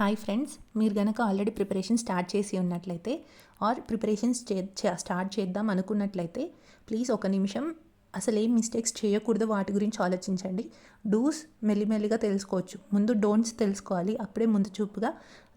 Hi friends మీరు కనుక already preparation start చేసి ఉన్నట్లయితే ఆర్ ప్రిపరేషన్స్ చే చే- స్టార్ట్ చేద్దాం అనుకున్నట్లయితే ప్లీజ్ ఒక నిమిషం అసలు ఏం మిస్టేక్స్ చేయకూడదు వాటి గురించి ఆలోచించండి. డూస్ మెల్లిమెల్లిగా తెలుసుకోవచ్చు. ముందు డోంట్స్ తెలుసుకోవాలి. అప్పుడే ముందు చూపుగా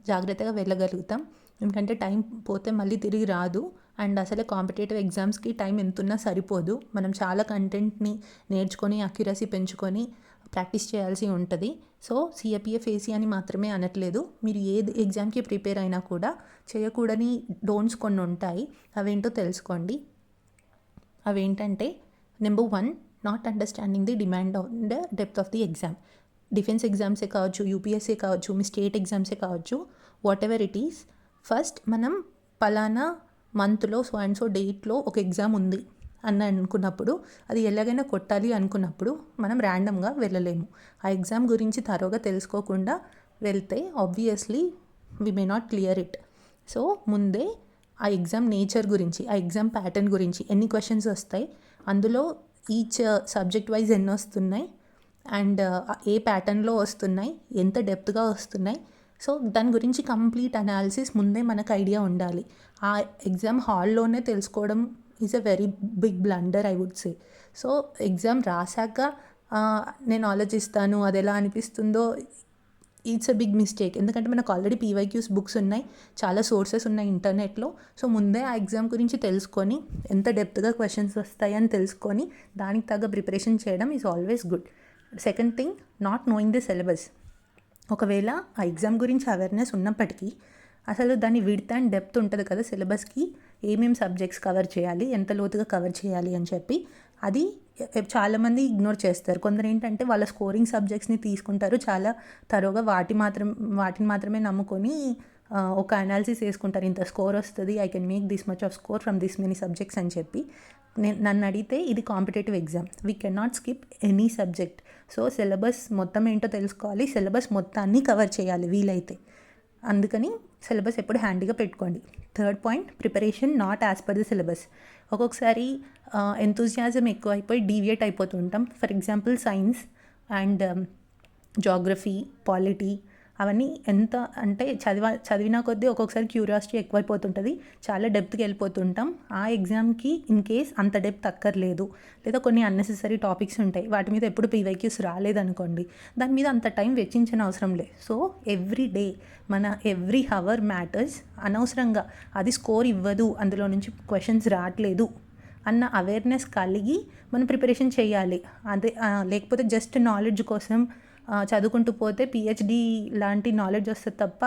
జాగ్రత్తగా వెళ్ళగలుగుతాం. ఎందుకంటే టైం పోతే మళ్ళీ తిరిగి రాదు. అండ్ అసలే కాంపిటేటివ్ ఎగ్జామ్స్కి టైం ఎంతున్నా సరిపోదు. మనం చాలా కంటెంట్ని నేర్చుకొని అక్యురసీ పెంచుకొని ప్రాక్టీస్ చేయాల్సి ఉంటుంది. సో సిఏపిఎఫ్ ఏసీ అని మాత్రమే అనట్లేదు. మీరు ఏ ఎగ్జామ్కి ప్రిపేర్ అయినా కూడా చేయకూడని డోన్స్ కొన్ని ఉంటాయి. అవేంటో తెలుసుకోండి. అవేంటంటే number one not understanding the demand on the depth of the exam defence ఎగ్జామ్సే కావచ్చు యూపీఎస్సీ కావచ్చు మీ స్టేట్ ఎగ్జామ్సే కావచ్చు whatever it is first మనం పలానా మంత్లో సో అండ్ సో డేట్లో ఒక ఎగ్జామ్ ఉంది. అని అనుకున్నప్పుడు అది ఎలాగైనా కొట్టాలి అనుకున్నప్పుడు మనం ర్యాండమ్గా వెళ్ళలేము. ఆ ఎగ్జామ్ గురించి తరోగా తెలుసుకోకుండా వెళ్తే obviously we may not clear it so ముందే ఆ ఎగ్జామ్ నేచర్ గురించి ఆ ఎగ్జామ్ ప్యాటర్న్ గురించి ఎన్ని క్వశ్చన్స్ వస్తాయి అందులో ఈచ్ సబ్జెక్ట్ వైజ్ ఎన్ని వస్తున్నాయి అండ్ ఏ ప్యాటర్న్లో వస్తున్నాయి ఎంత డెప్త్గా వస్తున్నాయి. సో దాని గురించి కంప్లీట్ అనాలిసిస్ ముందే మనకు ఐడియా ఉండాలి. ఆ ఎగ్జామ్ హాల్లోనే తెలుసుకోవడం is a very big blunder I would say so exam రాశాక నేను ఆలోచిస్తాను అది ఎలా అనిపిస్తుందో ఇట్స్ అ బిగ్ మిస్టేక్ ఎందుకంటే మనకు ఆల్రెడీ పీవైక్యూస్ బుక్స్ ఉన్నాయి చాలా సోర్సెస్ ఉన్నాయి ఇంటర్నెట్లో సో ముందే ఆ ఎగ్జామ్ గురించి తెలుసుకొని ఎంత డెప్త్గా క్వశ్చన్స్ వస్తాయని తెలుసుకొని దానికి తగ్గ ప్రిపరేషన్ చేయడం is always good second thing not knowing the syllabus ఒకవేళ ఆ ఎగ్జామ్ గురించి అవేర్నెస్ ఉన్నప్పటికీ అసలు దాని విడ్త్ అండ్ డెప్త్ ఉంటుంది కదా సిలబస్కి ఏమేమి సబ్జెక్ట్స్ కవర్ చేయాలి ఎంత లోతుగా కవర్ చేయాలి అని చెప్పి అది చాలామంది ఇగ్నోర్ చేస్తారు. కొందరు ఏంటంటే వాళ్ళ స్కోరింగ్ సబ్జెక్ట్స్ని తీసుకుంటారు చాలా తరోగా వాటి మాత్రం వాటిని మాత్రమే నమ్ముకొని ఒక అనాలిసిస్ వేసుకుంటారు. ఇంత స్కోర్ వస్తుంది I can make this much of score from this many subjects అని చెప్పి. నేను నన్ను అడిగితే ఇది competitive exam. We can not skip any subject so syllabus మొత్తం ఏంటో తెలుసుకోవాలి. సిలబస్ మొత్తాన్ని కవర్ చేయాలి వీలైతే. అందుకని సిలబస్ ఎప్పుడు హ్యాండీగా పెట్టుకోండి. Third point preparation not as per the syllabus ఒక్కొక్కసారి ఎంతూజియాజం ఎక్కువ అయిపోయి deviate అయిపోతుంటాం for example science and geography polity అవన్నీ ఎంత అంటే చదివ చదివిన కొద్దీ ఒక్కొక్కసారి క్యూరియాసిటీ ఎక్కువైపోతుంటుంది. చాలా డెప్త్కి వెళ్ళిపోతుంటాం. ఆ ఎగ్జామ్కి ఇన్ కేస్ అంత డెప్త్ అక్కర్లేదు. లేదా కొన్ని అన్నెసెసరీ టాపిక్స్ ఉంటాయి. వాటి మీద ఎప్పుడు పీవైక్యూస్ రాలేదనుకోండి. దాని మీద అంత టైం వెచ్చించిన అవసరం లేదు సో ఎవ్రీ డే మన ఎవ్రీ హవర్ మ్యాటర్స్ అనవసరంగా అది స్కోర్ ఇవ్వదు అందులో నుంచి క్వశ్చన్స్ రావట్లేదు అన్న అవేర్నెస్ కలిగి మనం ప్రిపరేషన్ చేయాలి. అదే లేకపోతే జస్ట్ నాలెడ్జ్ కోసం చదువుకుంటూ పోతే పిహెచ్డి లాంటి నాలెడ్జ్ వస్తుంది తప్ప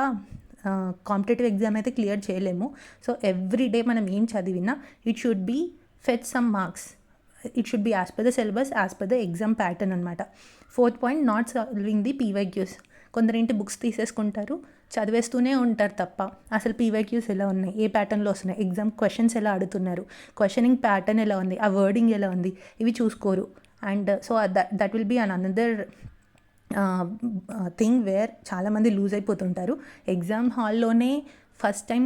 కాంపిటేటివ్ ఎగ్జామ్ అయితే క్లియర్ చేయలేము. సో ఎవ్రీ డే మనం ఏం చదివినా it should be fetch some marks it should be as per the syllabus as per the exam pattern అనమాట fourth point not solving the PYQs కొందరేంటి books తీసేసుకుంటారు చదివేస్తూనే ఉంటారు తప్ప అసలు పీవైక్యూస్ ఎలా ఉన్నాయి? ఏ ప్యాటర్న్లో వస్తున్నాయి? ఎగ్జామ్ క్వశ్చన్స్ ఎలా అడుగుతున్నారు క్వశ్చనింగ్ ప్యాటర్న్ ఎలా ఉంది? ఆ వర్డింగ్ ఎలా ఉంది? ఇవి చూసుకోరు. And so that that will be an another thing where చాలామంది లూజ్ అయిపోతుంటారు. ఎగ్జామ్ హాల్లోనే ఫస్ట్ టైం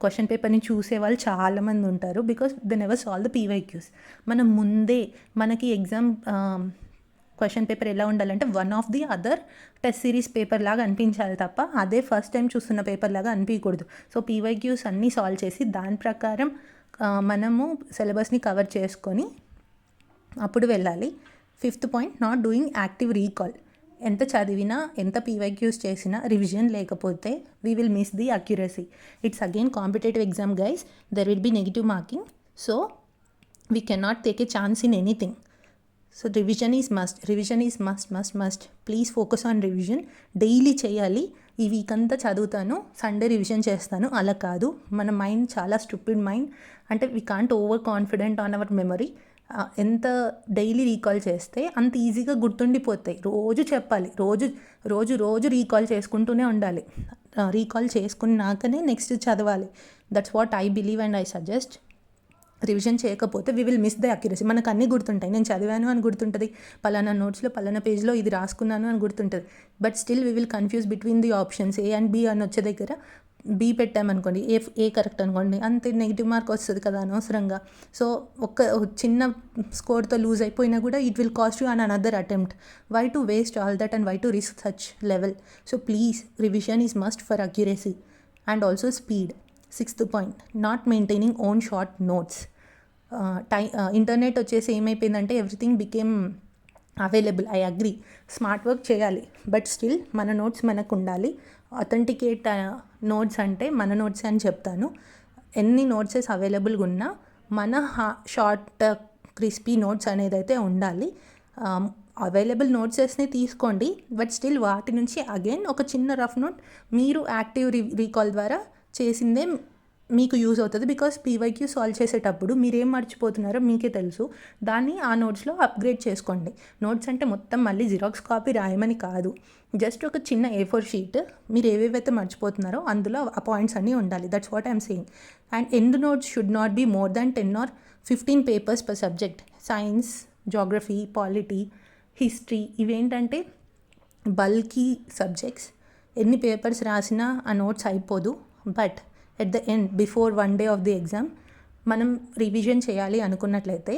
క్వశ్చన్ పేపర్ని చూసే వాళ్ళు చాలామంది ఉంటారు because the never solve the PYQs మనం ముందే మనకి ఎగ్జామ్ క్వశ్చన్ పేపర్ ఎలా ఉండాలంటే one of the other test series paper లాగా అనిపించాలి తప్ప అదే ఫస్ట్ టైం చూస్తున్న పేపర్ లాగా అనిపించకూడదు సో పీవైక్యూస్ అన్నీ సాల్వ్ చేసి దాని ప్రకారం మనము సిలబస్ని కవర్ చేసుకొని అప్పుడు వెళ్ళాలి. Fifth point not doing active recall ఎంత చదివినా ఎంత పీవైక్యూస్ చేసినా రివిజన్ లేకపోతే we will miss the accuracy it's again competitive exam guys there will be negative marking so we cannot take a chance in anything so revision is must revision is must must must please focus on revision daily చేయాలి. ఈ week అంతా చదువుతాను. Sunday revision చేస్తాను. అలా కాదు. మన mind చాలా stupid mind అంటే we can't over confident on our memory ఎంత డైలీ రీకాల్ చేస్తే అంత ఈజీగా గుర్తుండిపోతాయి. రోజు చెప్పాలి. రోజు రోజు రోజు రీకాల్ చేసుకుంటూనే ఉండాలి. రీకాల్ చేసుకున్నాకనే నెక్స్ట్ చదవాలి. That's what I believe and I suggest revision చేయకపోతే we will miss the accuracy మనకు అన్నీ గుర్తుంటాయి. నేను చదివాను అని గుర్తుంటుంది. పలానా నోట్స్లో పలానా పేజ్లో ఇది రాసుకున్నాను అని గుర్తుంటుంది. But still we will confuse between the options A and B అని వచ్చే దగ్గర బి పెట్టామనుకోండి ఏ ఏ కరెక్ట్ అనుకోండి అంతే నెగిటివ్ మార్క్ వస్తుంది కదా అనవసరంగా. సో ఒక్క చిన్న స్కోర్తో లూజ్ అయిపోయినా కూడా it will cost you an another attempt why to waste all that and why to risk such level so please revision is must for accuracy and also speed sixth point not maintaining own short notes tie internet వచ్చేసి ఏమైపోయిందంటే everything became available I agree smart work చేయాలి. But still మన notes మనకు ఉండాలి. Authenticate notes uh, అంటే మన notes అని చెప్తాను. ఎన్ని నోట్సెస్ అవైలబుల్గా ఉన్నా మన షార్ట్ క్రిస్పీ నోట్స్ అనేది అయితే ఉండాలి. Um, అవైలబుల్ నోట్సెస్ని తీసుకోండి బట్ స్టిల్ వాటి నుంచి అగైన్ ఒక చిన్న రఫ్ నోట్ మీరు యాక్టివ్ రీ రీకాల్ ద్వారా చేసిందే మీకు యూజ్ అవుతుంది బికాస్ పీవైక్యూ సాల్వ్ చేసేటప్పుడు మీరు ఏం మర్చిపోతున్నారో మీకే తెలుసు. దాన్ని ఆ నోట్స్లో అప్గ్రేడ్ చేసుకోండి. నోట్స్ అంటే మొత్తం మళ్ళీ జిరాక్స్ కాపీ రాయమని కాదు. జస్ట్ ఒక చిన్న ఏ ఫోర్ షీట్ మీరు ఏవేవైతే మర్చిపోతున్నారో అందులో ఆ పాయింట్స్ అన్నీ ఉండాలి. That's what I'm saying and end notes should not be more than ten or fifteen papers per subject science geography polity history ఇవేంటంటే బల్కీ సబ్జెక్ట్స్ ఎన్ని పేపర్స్ రాసినా ఆ నోట్స్ అయిపోదు. But at the end before one day of the exam మనం revision చేయాలి అనుకున్నట్లయితే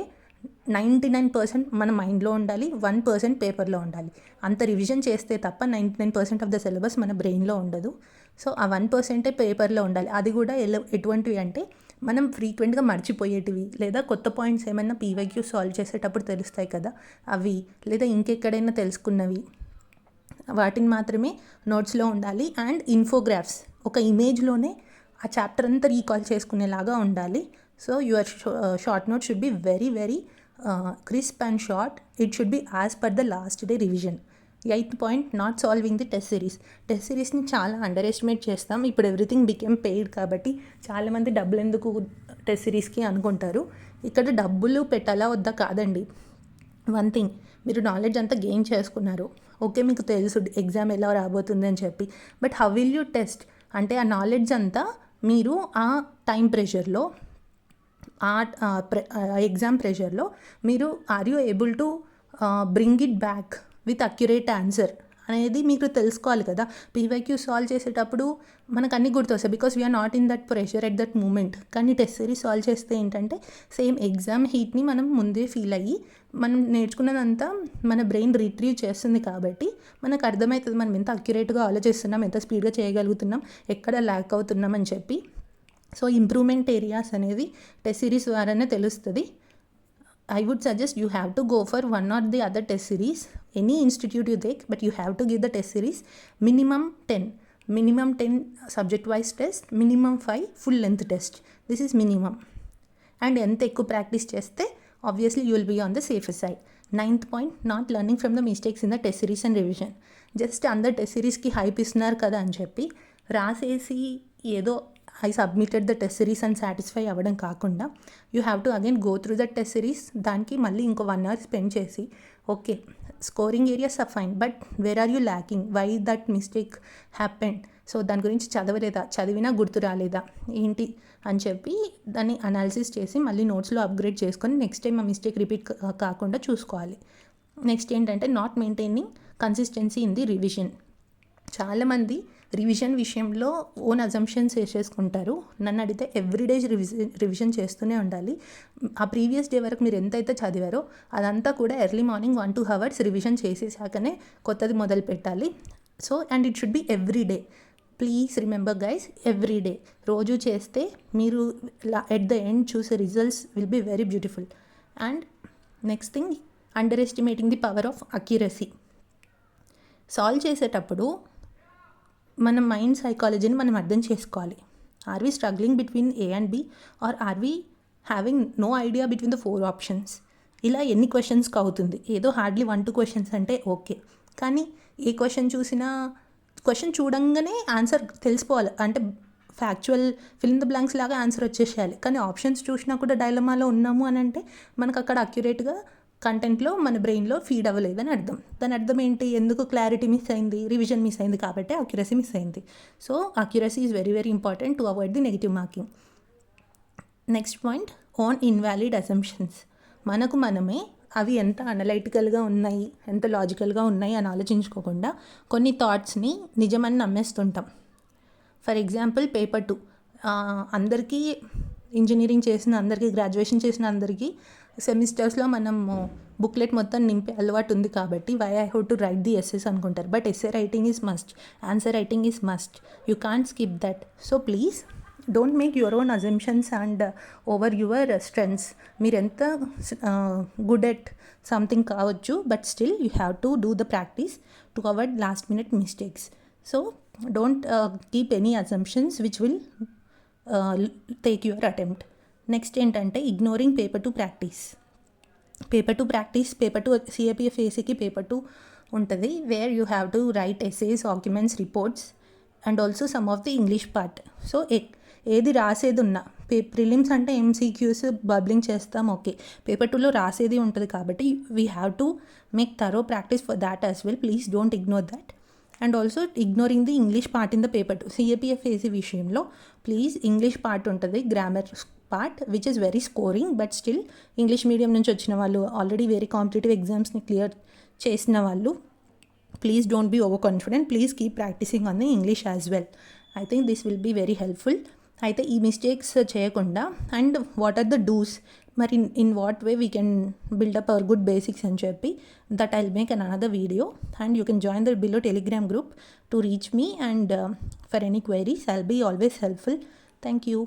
ninety nine percent మన మైండ్లో ఉండాలి వన్ పర్సెంట్ పేపర్లో ఉండాలి. అంత రివిజన్ చేస్తే తప్ప ninety nine percent of the syllabus మన బ్రెయిన్లో ఉండదు. సో ఆ వన్ పర్సెంటే పేపర్లో ఉండాలి. అది కూడా ఎలా ఎటువంటివి అంటే మనం ఫ్రీక్వెంట్గా మర్చిపోయేటివి లేదా కొత్త పాయింట్స్ ఏమైనా పీవైక్యూ సాల్వ్ చేసేటప్పుడు తెలుస్తాయి కదా అవి లేదా ఇంకెక్కడైనా తెలుసుకున్నవి వాటిని మాత్రమే నోట్స్లో ఉండాలి. అండ్ ఇన్ఫోగ్రాఫ్స్ ఒక ఇమేజ్లోనే ఆ చాప్టర్ అంతా రీకాల్ చేసుకునేలాగా ఉండాలి. So your short note should be very very crisp and short it should be as per the last day revision eighth point not solving the test series test సిరీస్ని చాలా under estimate చేస్తాం. ఇప్పుడు everything became paid కాబట్టి చాలామంది డబ్బులు ఎందుకు test సిరీస్కి అనుకుంటారు? ఇక్కడ డబ్బులు పెట్టాలా వద్దా కాదండి. వన్ థింగ్ మీరు నాలెడ్జ్ అంతా గెయిన్ చేసుకున్నారు. ఓకే మీకు తెలుసు ఎగ్జామ్ ఎలా రాబోతుంది అని చెప్పి. But how will you test అంటే ఆ నాలెడ్జ్ అంతా మీరు ఆ టైం ప్రెషర్లో ఆ ఎగ్జామ్ ప్రెషర్లో మీరు are you able to bring it back with accurate answer అనేది మీకు తెలుసుకోవాలి కదా. పీవైక్యూ సాల్వ్ చేసేటప్పుడు మనకు అన్ని గుర్తొస్తాయి because we are not in that pressure at that moment కానీ టెస్ట్ సిరీస్ సాల్వ్ చేస్తే ఏంటంటే సేమ్ ఎగ్జామ్ హీట్ని మనం ముందే ఫీల్ అయ్యి మనం నేర్చుకున్నదంతా మన బ్రెయిన్ రిట్రీవ్ చేస్తుంది కాబట్టి మనకు అర్థమవుతుంది మనం ఎంత అక్యురేట్గా ఆలోచిస్తున్నాం ఎంత స్పీడ్గా చేయగలుగుతున్నాం ఎక్కడ ల్యాక్ అవుతున్నాం అని చెప్పి. సో ఇంప్రూవ్మెంట్ ఏరియాస్ అనేది టెస్ట్ సిరీస్ ద్వారానే తెలుస్తుంది. I would suggest you have to go for one or the other test series any institute you take but you have to give the test series minimum ten minimum ten subject wise test minimum five full length test this is minimum and ఎంత ఎక్కువ practice చేస్తే obviously you will be on the safer side ninth point not learning from the mistakes in the test series and revision just అందరు test సిరీస్కి hype ఇస్తున్నారు కదా అని చెప్పి రాసేసి ఏదో I submitted the test series and satisfy అవ్వడం కాకుండా you have to again go through the test series దానికి మళ్ళీ ఇంకో వన్ అవర్ స్పెండ్ చేసి okay scoring areas are fine but where are you lacking why that mistake happened so దాని గురించి చదవలేదా? చదివినా గుర్తు రాలేదా? ఏంటి? అని చెప్పి దాన్ని అనాలిసిస్ చేసి మళ్ళీ నోట్స్లో అప్గ్రేడ్ చేసుకొని నెక్స్ట్ టైం ఆ మిస్టేక్ రిపీట్ కాకుండా చూసుకోవాలి. నెక్స్ట్ ఏంటంటే not maintaining consistency in the revision చాలామంది రివిజన్ విషయంలో ఓన్ అజంప్షన్స్ వేసేసుకుంటారు. నన్ను అడిగితే ఎవ్రీడే రివిజన్ రివిజన్ చేస్తూనే ఉండాలి. ఆ ప్రీవియస్ డే వరకు మీరు ఎంతైతే చదివారో అదంతా కూడా early morning one two hours revision చేసేసాకనే కొత్తది మొదలు పెట్టాలి so and it should be every day please remember guys every day రోజు చేస్తే మీరు ఎట్ ద ఎండ్ చూసే results will be very beautiful and next thing under estimating the power of accuracy solve చేసేటప్పుడు మన mind సైకాలజీని మనం అర్థం చేసుకోవాలి. Are we struggling between A and B or are we having no idea between the four options ఇలా ఎన్ని క్వశ్చన్స్కి అవుతుంది. ఏదో హార్డ్లీ వన్ టూ క్వశ్చన్స్ అంటే ఓకే కానీ ఏ క్వశ్చన్ చూసినా క్వశ్చన్ చూడంగానే ఆన్సర్ తెలిసిపోవాలి. అంటే ఫ్యాక్చువల్ ఫిల్ ద బ్లాంక్స్ లాగా ఆన్సర్ వచ్చేసేయాలి. కానీ ఆప్షన్స్ చూసినా కూడా డైలమాలో ఉన్నాము అని అంటే మనకు అక్కడ అక్యురేట్గా కంటెంట్లో మన బ్రెయిన్లో ఫీడ్ అవ్వలేదని అర్థం. దాని అర్థం ఏంటి? ఎందుకు క్లారిటీ మిస్ అయింది? రివిజన్ మిస్ అయింది కాబట్టి అక్యురసీ మిస్ అయింది. So accuracy is very very important to avoid the negative marking next point own invalid assumptions మనకు మనమే అవి ఎంత అనలైటికల్గా ఉన్నాయి ఎంత లాజికల్గా ఉన్నాయి అని ఆలోచించుకోకుండా కొన్ని థాట్స్ని నిజమని నమ్మేస్తుంటాం. ఫర్ ఎగ్జాంపుల్ పేపర్ టూ అందరికీ ఇంజనీరింగ్ చేసిన అందరికీ గ్రాడ్యుయేషన్ చేసిన అందరికీ సెమిస్టర్స్లో మనము బుక్లెట్ మొత్తం నింపే అలవాటు ఉంది కాబట్టి why I how to write the essays అనుకుంటారు. But essay writing is must answer writing is must you can't skip that so please don't make your own assumptions and over your strengths మీరు ఎంత good at something కావచ్చు but still you have to do the practice to avoid last minute mistakes so don't keep any assumptions which will take your attempt next ఏంటంటే ignoring paper two practice paper two practice paper two CAPF ఏసీకి paper two ఉంటుంది where you have to write essays documents reports and also some of the English part so ఏది రాసేది ఉన్నా పే prelims అంటే MCQs bubbling చేస్తాం okay. Paper టూలో రాసేది ఉంటుంది కాబట్టి we have to make thorough practice for that as well please don't ignore that and also ignoring the English part in the paper two CAPF AC విషయంలో please English part ఉంటుంది grammar part which is very scoring but still English medium నుంచి వచ్చిన వాళ్ళు already very competitive ఎగ్జామ్స్ని clear చేసిన వాళ్ళు please don't be over confident please keep practicing on the English as well I think this will be very helpful అయితే ఈ mistakes చేయకుండా and what are the dos మరి in what way we can build up our good basics అని చెప్పి that I'll make an another video and you can join the below Telegram group to reach me and for any queries I'll be always helpful thank you